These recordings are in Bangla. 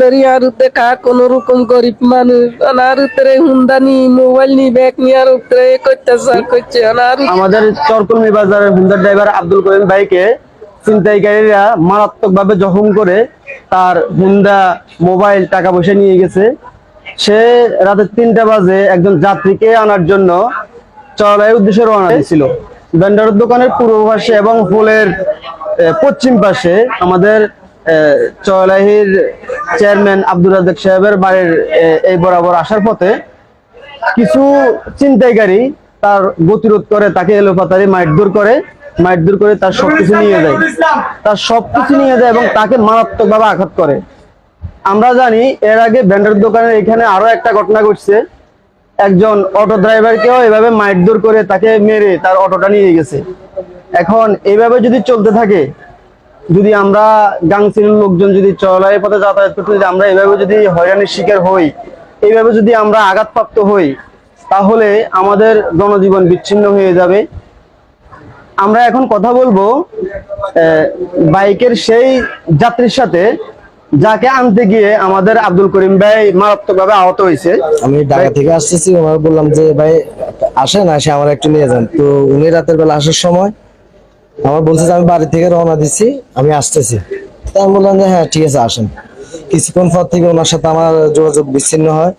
ধরি আর দেখা, কোন রকম গরিব মানুষ আর উত্তরে হুন্ডা নি মোবাইল নি, ব্যাগ নি, আর উত্তরে করতেছে করছে আর আমাদের চরকলমি বাজারের হুন্ডার ড্রাইভার আব্দুল করিম ভাইকে ছিনতাইকারীরা মারাত্মক ভাবে জখম করে তার হুন্ডা মোবাইল টাকা পয়সা নিয়ে গেছে। সে রাতে তিনটা বাজে একজন যাত্রীকে আনার জন্য চড়াই উদ্দেশ্যে রওনা দিয়েছিল। ভেন্ডারের দোকানের পূর্ব পাশে এবং হোলের পশ্চিম পাশে আমাদের চলাহির চেয়ারম্যান আব্দুল রাজাক সাহেবের বাড়ির এই বরাবর আসার পথে কিছু চিন্তাইকারী তার গতিরোধ করে তাকে এলোপাতারি মারধর করে মারধর করে তার সবকিছু নিয়ে যায়। তার সবকিছু নিয়ে যায় এবং তাকে মারাত্মক ভাবে আঘাত করে। আমরা জানি এর আগে ভেন্ডার দোকানের এখানে আরও একটা ঘটনা ঘটছে। একজন অটো ড্রাইভারকেও এভাবে মারধর করে তাকে মেরে তার অটোটা নিয়ে গেছে। এখন এইভাবে যদি চলতে থাকে যদি আমরা গাংচিলের লোকজন যদি চলাই পথে যাতায়াত করতে যদি আমরা এভাবে যদি হয়রানির শিকার হই এইভাবে যদি আমরা আঘাতপ্রাপ্ত হই তাহলে আমাদের জনজীবন বিচ্ছিন্ন হয়ে যাবে। আমরা এখন কথা বলব বাইকের সেই যাত্রীর সাথে যাকে আনতে গিয়ে আমাদের আব্দুল করিম ভাই মারাত্মকভাবে আহত হয়েছে। আমি ঢাকা থেকে আসতেছি ওনার বললাম যে ভাই আসেন আসে আমার একটু নিয়ে যান। তো উনি রাতের বেলা আসার সময় আমার বলছে যে আমি বাড়ি থেকে রওনা দিচ্ছি আমি আসতেছি। আমি বললাম যে হ্যাঁ ঠিক আছে, আসেন। কিছুক্ষণ পর থেকে ওনার সাথে আমার যোগাযোগ বিচ্ছিন্ন হয়।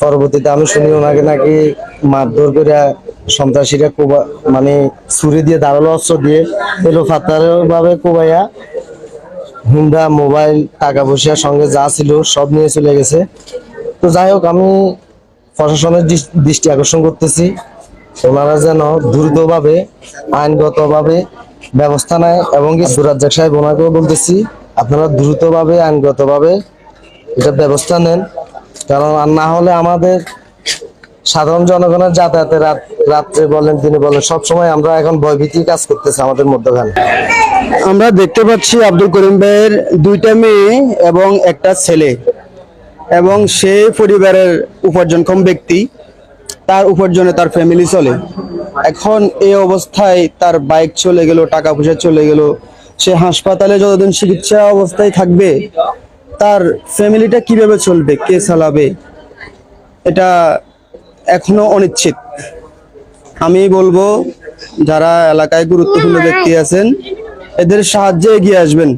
পরবর্তীতে আমি শুনি ওনাকে নাকি মারধর করে সন্ত্রাসীরা কোবা মানে ছুরি দিয়ে ধারালো অস্ত্র দিয়ে এলো ভাবে কোবাইয়া হুন্ডা মোবাইল, টাকা পয়সা, সঙ্গে যা ছিল সব নিয়ে চলে গেছে। তো যাই হোক, আমি প্রশাসনের দৃষ- দৃষ্টি আকর্ষণ করতেছি। ওনারা যেন দ্রুতভাবে, আইনগতভাবে ব্যবস্থা নেয় এবং সুরাজ্জাক সাহেব ওনাকেও বলতেছি, আপনারা দ্রুতভাবে, আইনগতভাবে এটা ব্যবস্থা নেন। কারণ আর না হলে আমাদের সাধারণ জনগণের যাতায়াতে রাত, রাত্রে বলেন তিনি বলেন সবসময় আমরা এখন ভয়ভীতি কাজ করতেছে আমাদের মধ্যখানে। আমরা দেখতে পাচ্ছি আব্দুল করিম ভাইয়ের দুইটা মেয়ে এবং একটা ছেলে এবং সে পরিবারের উপার্জনক্ষম ব্যক্তি। তার উপার্জনে তার ফ্যামিলি চলে। এখন এই অবস্থায় তার বাইক চলে গেল টাকা পয়সা চলে গেল। সে হাসপাতালে যতদিন চিকিৎসা অবস্থায় থাকবে তার ফ্যামিলিটা কীভাবে চলবে কে চালাবে এটা এখনও অনিশ্চিত। আমি বলব যারা এলাকায় গুরুত্বপূর্ণ ব্যক্তি আছেন এদের সাহায্যে এগিয়ে আসবেন।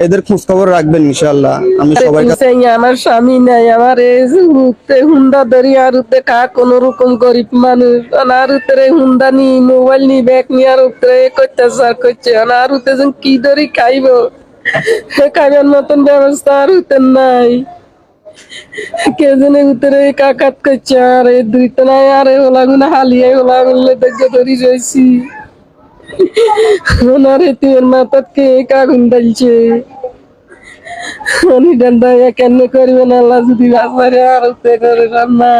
এদের খোঁজ খবর রাখবেন ইনশাল্লাহ আমি কাছে আমার স্বামী নাই আমার এই হুন্ডা ধরি আর দেখা কোন রকম গরিব মানুষ। আর উত্তরে হুন্ডা নি মোবাইল নি ব্যাগ নি আর উত্তরে করতেছে আর করছে আর যেন কি ধরি খাইব? খাইবার মতন ব্যবস্থা আর উত্তে নাই। কে জানে উত্তরে কাকাত করছে আর এই দুই তো নাই আর ওলা গুনা হালিয়ে ওলা গুলো দেখে ধরি রয়েছি ওনার এতিমের মাথাত কে কাগুন ডালছে উনি ডান্ডা কেন করবেন আল্লাহ যদি বাসারে আর করে রান্না